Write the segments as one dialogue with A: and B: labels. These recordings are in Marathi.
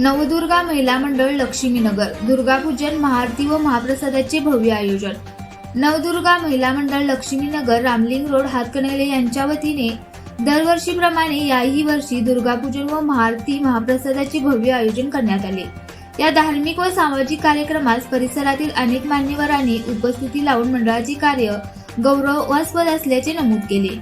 A: नवदुर्गा महिला मंडळ लक्ष्मीनगर दुर्गापूजन महाआरती व महाप्रसादाचे भव्य आयोजन. नवदुर्गा महिला मंडळ लक्ष्मीनगर रामलिंग रोड हातकणेले यांच्या वतीने दरवर्षीप्रमाणे याही वर्षी दुर्गापूजन व महाआरती महाप्रसादाचे भव्य आयोजन करण्यात आले. या धार्मिक व सामाजिक कार्यक्रमास परिसरातील अनेक मान्यवरांनी उपस्थिती लावून मंडळाचे कार्य गौरवास्पद असल्याचे नमूद केले.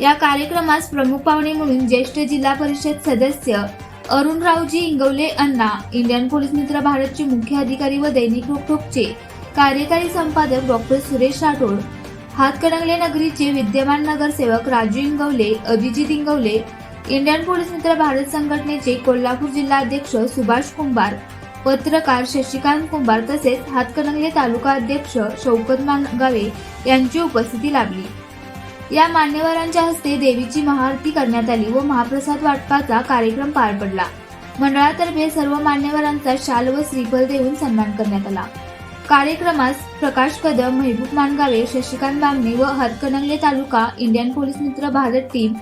A: या कार्यक्रमास प्रमुख पाहुणे म्हणून ज्येष्ठ जिल्हा परिषद सदस्य अरुणरावजी इंगवले अण्णा इंडियन पोलीस मित्र भारतचे मुख्य अधिकारी व दैनिक रोखोकचे कार्यकारी संपादक डॉक्टर सुरेश राठोड हातकणंगले नगरीचे विद्यमान नगरसेवक राजू इंगवले अभिजित इंगवले इंडियन पोलीस मित्र भारत संघटनेचे कोल्हापूर जिल्हा अध्यक्ष सुभाष कुंभार पत्रकार शशिकांत कुंभार तसेच हातकणंगले तालुका अध्यक्ष शौकत मानगावे यांची उपस्थिती लाभली. या मान्यवरांच्या हस्ते देवीची महाआरती करण्यात आली व महाप्रसाद वाटपाचा कार्यक्रम पार पडला. मंडळातर्फे सर्व मान्यवरांचा शाल व श्रीफल देऊन सन्मान करण्यात आला. कार्यक्रमास प्रकाश कदम महबूब मानगावे शशिकांत बामणे व हातकणंगले तालुका इंडियन पोलीस मित्र भारत टीम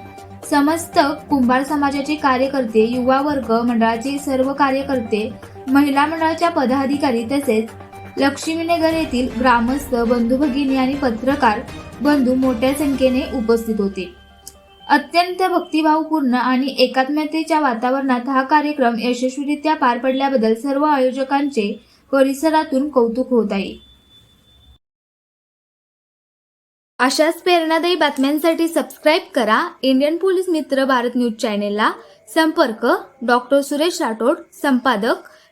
A: समस्त कुंभार समाजाचे कार्यकर्ते युवा वर्ग मंडळाचे सर्व कार्यकर्ते महिला मंडळाच्या पदाधिकारी तसेच लक्ष्मीनगर येथील ग्रामस्थ बंधू भगिनी आणि पत्रकार बंधू मोठ्या संख्येने उपस्थित होते. अत्यंत भक्तिभावपूर्ण आणि एकात्मतेच्या वातावरणात हा कार्यक्रम यशस्वीरित्या पार पडल्याबद्दल सर्व आयोजकांचे परिसरातून कौतुक होत आहे. अशाच प्रेरणादायी बातम्यांसाठी सबस्क्राईब करा. इंडियन पोलीस मित्र भारत न्यूज चॅनेलला संपर्क. डॉक्टर सुरेश राठोड संपादक.